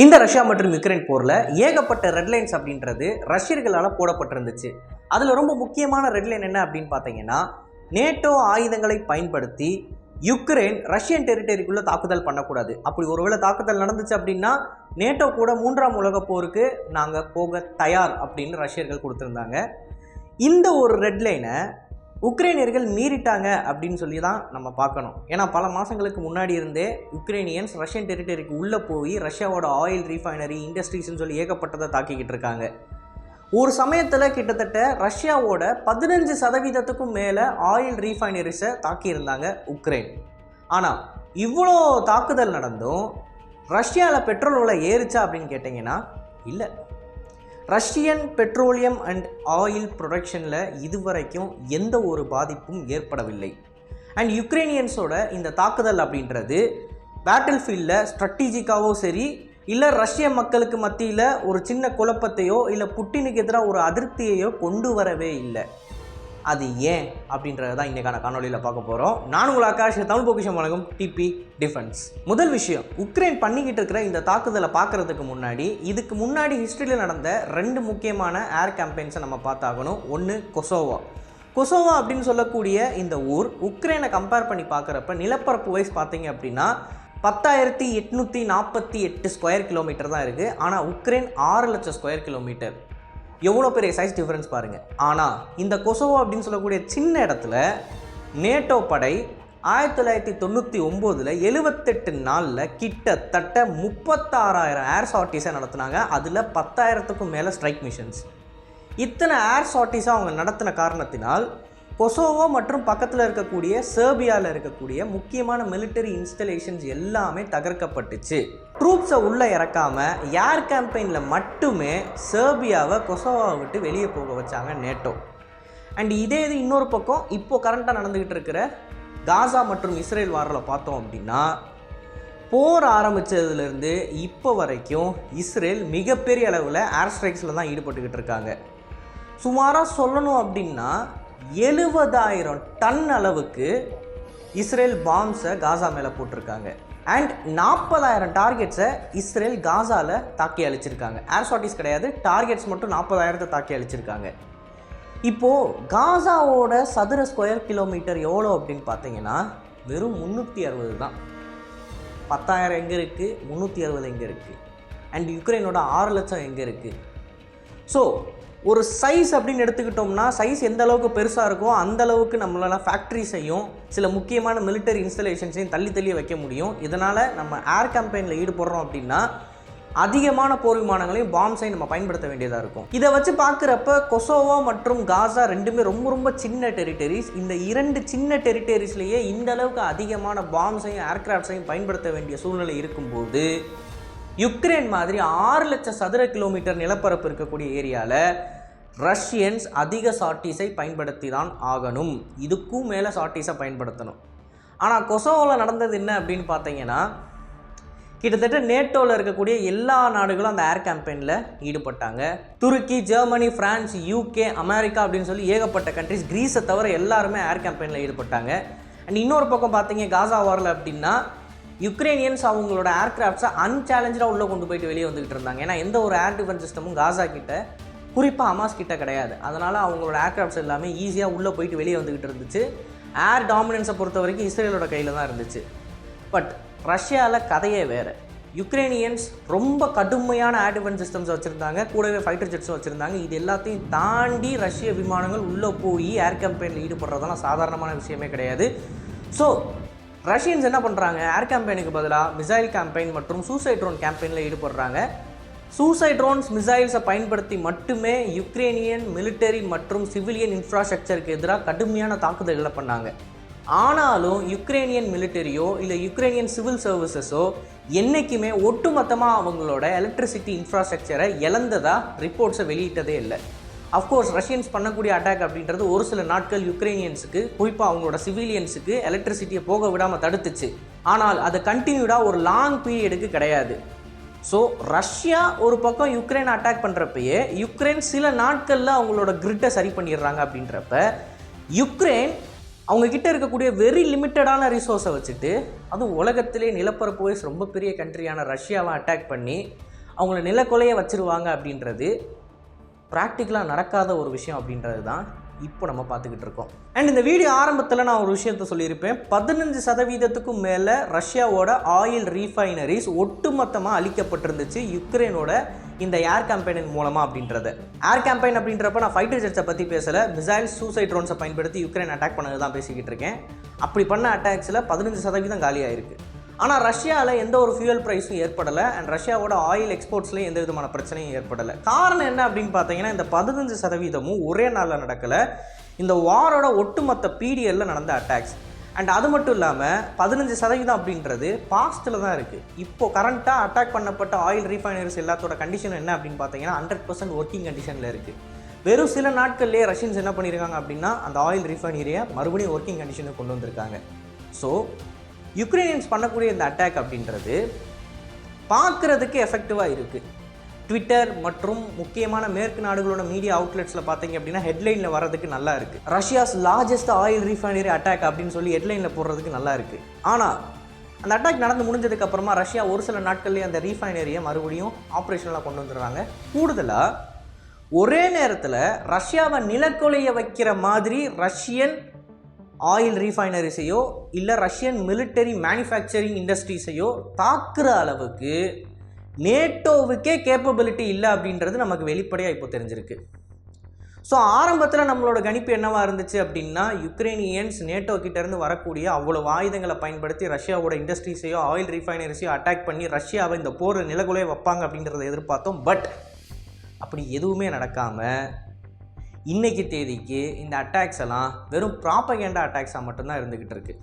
இந்த ரஷ்யா மற்றும் யுக்ரைன் போரில் ஏகப்பட்ட ரெட்லைன்ஸ் அப்படின்றது ரஷ்யர்களால் போடப்பட்டிருந்துச்சு. அதில் ரொம்ப முக்கியமான ரெட்லைன் என்ன அப்படின்னு பார்த்தீங்கன்னா நேட்டோ ஆயுதங்களை பயன்படுத்தி யுக்ரைன் ரஷ்யன் டெரிட்டரிக்குள்ளே தாக்குதல் பண்ணக்கூடாது. அப்படி ஒருவேளை தாக்குதல் நடந்துச்சு அப்படின்னா நேட்டோ கூட மூன்றாம் உலகப் போருக்கு நாங்கள் போக தயார் அப்படின்னு ரஷ்யர்கள் கொடுத்துருந்தாங்க. இந்த ஒரு ரெட்லைனை உக்ரைனியர்கள் மீறிட்டாங்க அப்படின்னு சொல்லி தான் நம்ம பார்க்கணும். ஏன்னா பல மாதங்களுக்கு முன்னாடி இருந்தே உக்ரைனியன்ஸ் ரஷ்யன் டெரிட்டரிக்கு உள்ளே போய் ரஷ்யாவோட ஆயில் ரீஃபைனரி இண்டஸ்ட்ரீஸ்னு சொல்லி ஏகப்பட்டதை தாக்கிக்கிட்டு இருக்காங்க. ஒரு சமயத்தில் கிட்டத்தட்ட ரஷ்யாவோட பதினஞ்சு சதவீதத்துக்கும் மேலே ஆயில் ரீஃபைனரிஸை தாக்கியிருந்தாங்க உக்ரைன். ஆனால் இவ்வளோ தாக்குதல் நடந்தும் ரஷ்யாவில் பெட்ரோல் விலை ஏறுச்சா அப்படின்னு கேட்டிங்கன்னா இல்லை. ரஷ்யன் பெட்ரோலியம் அண்ட் ஆயில் ப்ரொடக்ஷனில் இதுவரைக்கும் எந்த ஒரு பாதிப்பும் ஏற்படவில்லை. அண்ட் யுக்ரைனியன்ஸோட இந்த தாக்குதல் அப்படின்றது பேட்டில் ஃபீல்டில் ஸ்ட்ராட்டஜிக்காவோ சரி இல்லை ரஷ்ய மக்களுக்கு மத்தியில் ஒரு சின்ன குழப்பத்தையோ இல்லை புட்டினுக்கு எதிராக ஒரு அதிருப்தியையோ கொண்டு வரவே இல்லை. அது ஏன் அப்படின்றத தான் இன்றைக்கான காணொலியில் பார்க்க போகிறோம் நான் உங்கள் ஆகாஷ் தமிழ் பொக்கிஷம் வழங்கும் டிபி டிஃபென்ஸ் முதல் விஷயம் உக்ரைன் பண்ணிக்கிட்டு இருக்கிற இந்த தாக்குதலை பார்க்கறதுக்கு முன்னாடி இதுக்கு முன்னாடி ஹிஸ்டரியில் நடந்த ரெண்டு முக்கியமான ஏர் கேம்பெயின்ஸை நம்ம பார்த்தாகணும். ஒன்று கொசோவா. கொசோவா அப்படின்னு சொல்லக்கூடிய இந்த ஊர் உக்ரைனை கம்பேர் பண்ணி பார்க்குறப்ப நிலப்பரப்பு வைஸ் பார்த்தீங்க அப்படின்னா பத்தாயிரத்தி எட்நூற்றி நாற்பத்தி எட்டு ஸ்கொயர் கிலோமீட்டர் தான் இருக்குது ஆனால் உக்ரைன் ஆறு லட்சம் ஸ்கொயர் கிலோமீட்டர் எவ்வளோ பெரிய சைஸ் டிஃப்ரென்ஸ் பாருங்கள் ஆனால் இந்த கொசோவோ அப்படின்னு சொல்லக்கூடிய சின்ன இடத்துல நேட்டோ படை ஆயிரத்தி தொள்ளாயிரத்தி தொண்ணூற்றி ஒம்போதில் எழுபத்தெட்டு நாளில் கிட்டத்தட்ட முப்பத்தாறாயிரம் ஏர் சார்ட்டிஸை நடத்துனாங்க. அதில் பத்தாயிரத்துக்கும் மேலே ஸ்ட்ரைக் மிஷன்ஸ் இத்தனை ஏர் சார்ட்டிஸாக அவங்க நடத்தின காரணத்தினால் கொசோவோ மற்றும் பக்கத்தில் இருக்கக்கூடிய சேர்பியாவில் இருக்கக்கூடிய முக்கியமான மிலிட்டரி இன்ஸ்டலேஷன்ஸ் எல்லாமே தகர்க்கப்பட்டுச்சு. ட்ரூப்ஸை உள்ளே இறக்காம ஏர் கேம்பெயினில் மட்டுமே சேர்பியாவை கொசோவாவை விட்டு வெளியே போக வச்சாங்க நேட்டோ அண்ட் இதே இது இன்னொரு பக்கம் இப்போ கரண்ட்டாக நடந்துக்கிட்டு இருக்கிற காசா மற்றும் இஸ்ரேல் வாரில் பார்த்தோம் அப்படின்னா போர் ஆரம்பித்ததுலேருந்து இப்போ வரைக்கும் இஸ்ரேல் மிகப்பெரிய அளவில் ஏர் ஸ்ட்ரைக்ஸில் தான் ஈடுபட்டுக்கிட்டு இருக்காங்க. சுமாராக சொல்லணும் அப்படின்னா எழுபதாயிரம் டன் அளவுக்கு இஸ்ரேல் பாம்ஸை காசா மேலே போட்டிருக்காங்க. அண்ட் நாற்பதாயிரம் டார்கெட்ஸை இஸ்ரேல் காசாவில் தாக்கி அழிச்சிருக்காங்க. ஏர் ஷார்ட்டிஸ் கிடையாது டார்கெட்ஸ் மட்டும் நாற்பதாயிரத்தை தாக்கி அழிச்சிருக்காங்க. இப்போது காசாவோட சதுர ஸ்கொயர் கிலோமீட்டர் எவ்வளோ அப்படின்னு பார்த்தீங்கன்னா வெறும் முந்நூற்றி அறுபது தான். பத்தாயிரம் எங்கே இருக்குது முந்நூற்றி அறுபது எங்கே இருக்குது அண்ட் யுக்ரைனோட ஆறு லட்சம் எங்கே இருக்குது ஸோ ஒரு சைஸ் அப்படின்னு எடுத்துக்கிட்டோம்னா சைஸ் எந்த அளவுக்கு பெருசாக இருக்கோ அந்த அளவுக்கு நம்மளால் ஃபேக்ட்ரிஸையும் சில முக்கியமான மிலிட்டரி இன்ஸ்டலேஷன்ஸையும் தள்ளி தள்ளி வைக்க முடியும். இதனால் நம்ம ஏர் கேம்பெயினில் ஈடுபடுறோம் அப்படின்னா அதிகமான போர் விமானங்களையும் பாம்ஸையும் நம்ம பயன்படுத்த வேண்டியதாக இருக்கும். இதை வச்சு பார்க்குறப்ப கொசோவா மற்றும் காசா ரெண்டுமே ரொம்ப ரொம்ப சின்ன டெரிட்டரிஸ் இந்த இரண்டு சின்ன டெரிட்டரிஸ்லேயே இந்த அளவுக்கு அதிகமான பாம்ஸையும் ஏர்கிராஃப்ட்ஸையும் பயன்படுத்த வேண்டிய சூழ்நிலை இருக்கும்போது யுக்ரைன் மாதிரி ஆறு லட்சம் சதுர கிலோமீட்டர் நிலப்பரப்பு இருக்கக்கூடிய ஏரியாவில் ரஷ்யன்ஸ் அதிக சாட்டிஸை பயன்படுத்தி தான் ஆகணும். இதுக்கும் மேலே சாட்டிஸை பயன்படுத்தணும். ஆனால் கொசோவில் நடந்தது என்ன அப்படின்னு பார்த்தீங்கன்னா கிட்டத்தட்ட நேட்டோவில் இருக்கக்கூடிய எல்லா நாடுகளும் அந்த ஏர் கேம்பெயினில் ஈடுபட்டாங்க. துருக்கி ஜெர்மனி ஃப்ரான்ஸ் யூகே அமெரிக்கா அப்படின்னு சொல்லி ஏகப்பட்ட கண்ட்ரிஸ் கிரீஸை தவிர எல்லாருமே ஏர் கேம்பெயினில் ஈடுபட்டாங்க. அண்ட் இன்னொரு பக்கம் பார்த்தீங்க காசா வாரில் அப்படின்னா யுக்ரைனியன்ஸ் அவங்களோட ஏர்கிராஃப்ட்ஸை அன்சேலஞ்சாக உள்ளே கொண்டு போயிட்டு வெளியே வந்துகிட்டு இருந்தாங்க. ஏன்னா எந்த ஒரு ஏர் டிஃபென்ஸ் சிஸ்டமும் காசா கிட்ட குறிப்பாக அமாஸ் கிட்ட கிடையாது. அதனால் அவங்களோட ஏர்கிராஃப்ட்ஸ் எல்லாமே ஈஸியாக உள்ளே போயிட்டு வெளியே வந்துக்கிட்டு இருந்துச்சு. ஏர் டாமினன்ஸை பொறுத்த வரைக்கும் இஸ்ரேலோட கையில் தான் இருந்துச்சு. பட் ரஷ்யாவில் கதையே வேறு. யுக்ரைனியன்ஸ் ரொம்ப கடுமையான ஏர் டிஃபென்ஸ் சிஸ்டம்ஸ் வச்சுருந்தாங்க. கூடவே ஃபைட்டர் ஜெட்ஸும் வச்சுருந்தாங்க. இது எல்லாத்தையும் தாண்டி ரஷ்ய விமானங்கள் உள்ளே போய் ஏர் கேம்பெயினில் ஈடுபடுறதெல்லாம் சாதாரணமான விஷயமே கிடையாது. ஸோ ரஷ்யன்ஸ் என்ன பண்ணுறாங்க ஏர் கேம்பெயினுக்கு பதிலாக மிசைல் கேம்பெயின் மற்றும் சூசைட் ட்ரோன் கேம்பெயினில் ஈடுபடுறாங்க. சூசைட் ட்ரோன்ஸ் மிசைல்ஸை பயன்படுத்தி மட்டுமே யுக்ரேனியன் மிலிட்டரி மற்றும் சிவிலியன் இன்ஃப்ராஸ்ட்ரக்சருக்கு எதிராக கடுமையான தாக்குதல்களை பண்ணாங்க. ஆனாலும் யுக்ரேனியன் மிலிட்டரியோ இல்லை யுக்ரேனியன் சிவில் சர்வீசஸோ என்றைக்குமே ஒட்டுமொத்தமாக அவங்களோட எலக்ட்ரிசிட்டி இன்ஃப்ராஸ்ட்ரக்சரை இழந்ததாக ரிப்போர்ட்ஸை வெளியிட்டதே இல்லை. அஃப்கோர்ஸ் ரஷ்யன்ஸ் பண்ணக்கூடிய அட்டாக் அப்படின்றது ஒரு சில நாட்கள் யுக்ரைனியன்ஸுக்கு குறிப்பாக அவங்களோட சிவிலியன்ஸுக்கு எலக்ட்ரிசிட்டியை போக விடாமல் தடுத்துச்சு. ஆனால் அது கண்டினியூடாக ஒரு லாங் பீரியடுக்கு கிடையாது. ஸோ ரஷ்யா ஒரு பக்கம் யுக்ரைன் அட்டாக் பண்ணுறப்பயே யுக்ரைன் சில நாட்களில் அவங்களோட கிரிட்டை சரி பண்ணிடுறாங்க அப்படின்றப்ப யுக்ரைன் அவங்க கிட்ட இருக்கக்கூடிய வெரி லிமிட்டடான ரிசோர்ஸை வச்சுட்டு அதுவும் உலகத்திலே நிலப்பரப்பு வயசு ரொம்ப பெரிய கண்ட்ரியான ரஷ்யாவை அட்டாக் பண்ணி அவங்கள நிலக்கொலையை வச்சுருவாங்க அப்படின்றது ப்ராக்டிக்கலாக நடக்காத ஒரு விஷயம் அப்படின்றது தான் இப்போ நம்ம பார்த்துக்கிட்டு இருக்கோம். அண்ட் இந்த வீடியோ ஆரம்பத்தில் நான் ஒரு விஷயத்த சொல்லியிருப்பேன். பதினஞ்சு சதவீதத்துக்கும் மேலே ரஷ்யாவோட ஆயில் ரீஃபைனரிஸ் ஒட்டுமொத்தமாக அழிக்கப்பட்டிருந்துச்சு யுக்ரைனோட இந்த ஏர் கேம்பெயின் மூலமாக அப்படின்றது. ஏர் கேம்பெயின் அப்படின்றப்ப நான் ஃபைட்டர் ஜெட்ஸை பற்றி பேசலை. மிசைல் சூசைட் ட்ரோன்ஸை பயன்படுத்தி யுக்ரைன் அட்டாக் பண்ணது தான் பேசிக்கிட்டு இருக்கேன். அப்படி பண்ண அட்டாக்ஸில் பதினஞ்சு சதவீதம் காலியாயிருக்கு. ஆனால் ரஷ்யாவில் எந்த ஒரு ஃபியூயல் ப்ரைஸும் ஏற்படலை. அண்ட் ரஷ்யாவோட ஆயில் எக்ஸ்போர்ட்ஸ்லேயும் எந்த விதமான பிரச்சனையும் ஏற்படலை. காரணம் என்ன அப்படின்னு பார்த்தீங்கன்னா இந்த பதினஞ்சு சதவீதமும் ஒரே நாளில் நடக்கலை. இந்த வாரோட ஒட்டுமொத்த பீரியடில் நடந்த அட்டாக்ஸ் அண்ட் அது மட்டும் இல்லாமல் பதினஞ்சு சதவீதம் அப்படின்றது பாஸ்ட்டில் தான் இருக்குது இப்போ கரண்ட்டாக அட்டாக் பண்ணப்பட்ட ஆயில் ரீஃபைனரிஸ் எல்லாத்தோட கண்டிஷன் என்ன அப்படின்னு பார்த்தீங்கன்னா ஹண்ட்ரட் பர்சன்ட் ஒர்க்கிங் கண்டிஷனில் இருக்குது வெறும் சில நாட்கள்லேயே ரஷ்யன்ஸ் என்ன பண்ணியிருக்காங்க அப்படின்னா அந்த ஆயில் ரீஃபைனரியை மறுபடியும் ஒர்க்கிங் கண்டிஷனுக்கு கொண்டு வந்திருக்காங்க. ஸோ யுக்ரைனியன்ஸ் பண்ணக்கூடிய இந்த அட்டாக் அப்படின்றது பார்க்குறதுக்கு எஃபெக்டிவாக இருக்குது ட்விட்டர் மற்றும் முக்கியமான மேற்கு நாடுகளோட மீடியா அவுட்லெட்ஸில் பார்த்தீங்க அப்படின்னா ஹெட்லைனில் வரதுக்கு நல்லா இருக்குது Russia's largest oil refinery attack அப்படின்னு சொல்லி ஹெட்லைனில் போடுறதுக்கு நல்லா இருக்குது ஆனால் அந்த அட்டாக் நடந்து முடிஞ்சதுக்கப்புறமா ரஷ்யா ஒரு சில நாட்கள்லேயே அந்த ரீஃபைனரியை மறுபடியும் ஆப்ரேஷனலாக கொண்டு வந்துடுறாங்க. கூடுதலாக ஒரே நேரத்தில் ரஷ்யாவை நிலக்கொலைய வைக்கிற மாதிரி ரஷ்யன் ஆயில் ரீஃபைனரிஸையோ இல்லை ரஷ்யன் மிலிட்டரி மேனுஃபேக்சரிங் இண்டஸ்ட்ரீஸையோ தாக்குற அளவுக்கு நேட்டோவுக்கே கேப்பபிலிட்டி இல்லை அப்படின்றது நமக்கு வெளிப்படையாக இப்போ தெரிஞ்சிருக்கு. ஸோ ஆரம்பத்தில் நம்மளோட கணிப்பு என்னவாக இருந்துச்சு அப்படின்னா யுக்ரைனியன்ஸ் நேட்டோ கிட்டேருந்து வரக்கூடிய அவ்வளோ ஆயுதங்களை பயன்படுத்தி ரஷ்யாவோட இண்டஸ்ட்ரீஸையோ ஆயில் ரீஃபைனரிஸையோ அட்டாக் பண்ணி ரஷ்யாவை இந்த போர் நிலகுலையை வைப்பாங்க அப்படின்றத எதிர்பார்த்தோம். பட் அப்படி எதுவுமே நடக்காமல் இன்னைக்கு தேதிக்கு இந்த அட்டாக்ஸ் எல்லாம் வெறும் ப்ராப்பகேண்டா அட்டாக்ஸாக மட்டும்தான் இருந்துக்கிட்டு இருக்கு.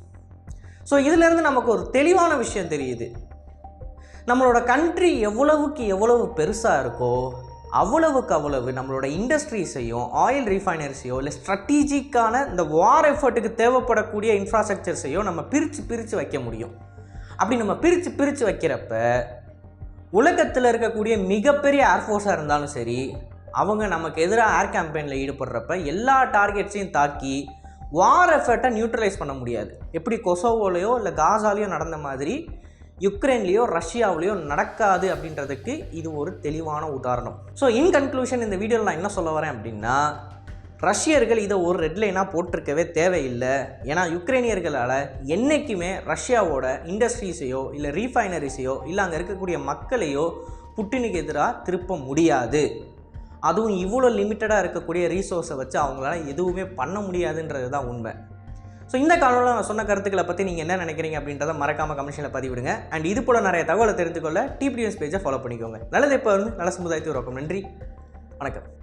ஸோ இதுலேருந்து நமக்கு ஒரு தெளிவான விஷயம் தெரியுது. நம்மளோட கண்ட்ரி எவ்வளவுக்கு எவ்வளவு பெருசாக இருக்கோ அவ்வளவுக்கு அவ்வளவு நம்மளோட இண்டஸ்ட்ரீஸையும் ஆயில் ரீஃபைனரிஸையோ இல்லை ஸ்ட்ராட்டஜிக்கான இந்த வார் எஃபர்ட்டுக்கு தேவைப்படக்கூடிய இன்ஃப்ராஸ்ட்ரக்சர்ஸையும் நம்ம பிரித்து பிரித்து வைக்க முடியும். அப்படி நம்ம பிரித்து பிரித்து வைக்கிறப்ப உலகத்தில் இருக்கக்கூடிய மிகப்பெரிய ஏர்ஃபோர்ஸாக இருந்தாலும் சரி அவங்க நமக்கு எதிராக ஏர் கேம்பெயினில் ஈடுபடுறப்ப எல்லா டார்கெட்ஸையும் தாக்கி வார் எஃபர்ட்டை நியூட்ரலைஸ் பண்ண முடியாது. எப்படி கொசோவோலையோ இல்லை காசாலேயோ நடந்த மாதிரி யுக்ரைன்லேயோ ரஷ்யாவிலேயோ நடக்காது அப்படின்றதுக்கு இது ஒரு தெளிவான உதாரணம். ஸோ இன் கன்க்ளூஷன் இந்த வீடியோவில் நான் என்ன சொல்ல வரேன் அப்படின்னா ரஷ்யர்கள் இதை ஒரு ரெட்லைனாக போட்டிருக்கவே தேவையில்லை. ஏன்னா யுக்ரைனியர்களால் என்றைக்குமே ரஷ்யாவோட இண்டஸ்ட்ரீஸையோ இல்லை ரீஃபைனரிஸையோ இல்லை அங்கே இருக்கக்கூடிய மக்களையோ புட்டினுக்கு எதிராக திருப்ப முடியாது. அதுவும் இவ்வளோ லிமிட்டடாக இருக்கக்கூடிய ரீசோர்ஸை வச்சு அவங்களால எதுவுமே பண்ண முடியாதுன்றது தான் உண்மை. ஸோ இந்த காலத்தில் நான் சொன்ன கருத்துக்களை பற்றி நீங்கள் என்ன நினைக்கிறீங்க அப்படின்றத மறக்காமல் கமெண்ட்ஸில் பதிவிடுங்க. அண்ட் இது போல் நிறைய தகவலை தெரிந்துக்கொள்ள டிபிடிஎஸ் பேஜை ஃபாலோ பண்ணிக்கோங்க. நல்லது இப்போ வந்து நல்ல சமுதாயத்தை உருவாக்கும். நன்றி. வணக்கம்.